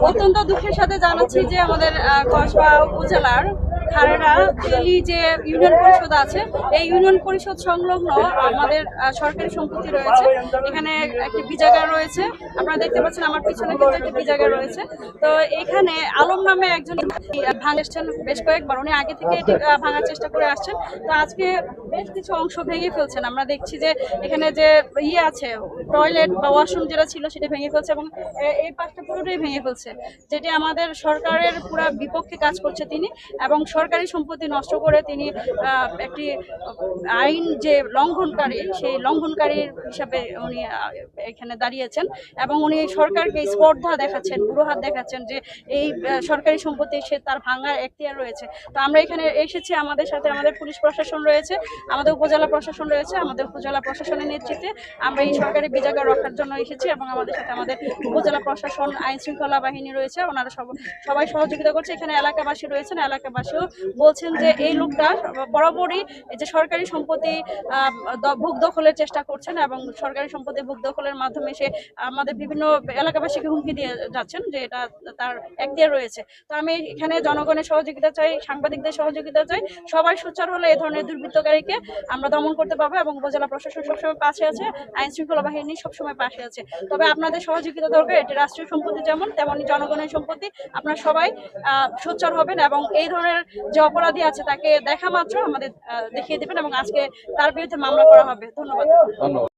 অত্যন্ত দুঃখের সাথে জানাচ্ছি যে আমাদের কসবা উপজেলার খারেরা তেলি যে ইউনিয়ন পরিষদ আছে, এই ইউনিয়ন পরিষদ সংলগ্ন আমাদের সরকারি সম্পত্তি রয়েছে। এখানে একটি বিজাগার রয়েছে। আপনারা দেখতে পাচ্ছেন আমার পিছনে কিন্তু একটি বিজাগার রয়েছে। তো এখানে আলম নামে একজন ভাঙেছেন বেশ কয়েকবার উনি আগে থেকে এটি ভাঙার চেষ্টা করে আসছেন। তো আজকে বেশ কিছু অংশ ভেঙে ফেলছেন। আমরা দেখছি যে এখানে যে ইয়ে আছে, টয়লেট বা ওয়াশরুম যেটা ছিল সেটা ভেঙে ফেলছে এবং এই পাশটা পুরোটাই ভেঙে ফেলছে, যেটি আমাদের সরকারের পুরা বিপক্ষে কাজ করছে তিনি এবং সরকারি সম্পত্তি নষ্ট করে তিনি একটি আইন যে লঙ্ঘনকারী, সেই লঙ্ঘনকারীর হিসাবে উনি এখানে দাঁড়িয়েছেন এবং উনি সরকারকে স্পর্ধা দেখাচ্ছেন, বুড়ো হাত দেখাচ্ছেন যে এই সরকারি সম্পত্তি সে তার ভাঙার এখতিয়ার রয়েছে। তো আমরা এখানে এসেছি আমাদের সাথে আমাদের পুলিশ প্রশাসন রয়েছে, আমাদের উপজেলা প্রশাসন রয়েছে, আমাদের উপজেলা প্রশাসনের নেতৃত্বে আমরা এই সরকারি বিজাগার রক্ষার জন্য এসেছি এবং আমাদের সাথে আমাদের উপজেলা প্রশাসন আইন শৃঙ্খলা বাহিনী রয়েছে, ওনারা সব, সবাই সহযোগিতা করছে। এখানে এলাকাবাসী রয়েছেন, এলাকাবাসীও বলছেন যে এই লোকটা বরাবরই যে সরকারি সম্পত্তি ভোগ দখলের চেষ্টা করছেন এবং সরকারি সম্পত্তি ভোগ দখলের মাধ্যমে সে আমাদের বিভিন্ন এলাকাবাসীকে হুমকি দিয়ে যাচ্ছেন যে এটা তার একদিয়ে রয়েছে। তো আমি এখানে জনগণের সহযোগিতা চাই, সাংবাদিকদের সহযোগিতা চাই। সবাই সোচ্চার হলে এই ধরনের দুর্বৃত্তকারীকে আমরা দমন করতে পারব এবং উপজেলা প্রশাসন সবসময় পাশে আছে, আইন শৃঙ্খলা বাহিনী সবসময় পাশে আছে। তবে আপনাদের সহযোগিতা দরকার, এটি রাষ্ট্রীয় সম্পত্তি যেমন তেমনই জনগণের সম্পত্তি। আপনারা সবাই সোচ্চার হবেন এবং এই ধরনের যে অপরাধী আছে তাকে দেখা মাত্র আমাদের দেখিয়ে দেবেন এবং আজকে তার বিরুদ্ধে মামলা করা হবে। ধন্যবাদ। ধন্যবাদ।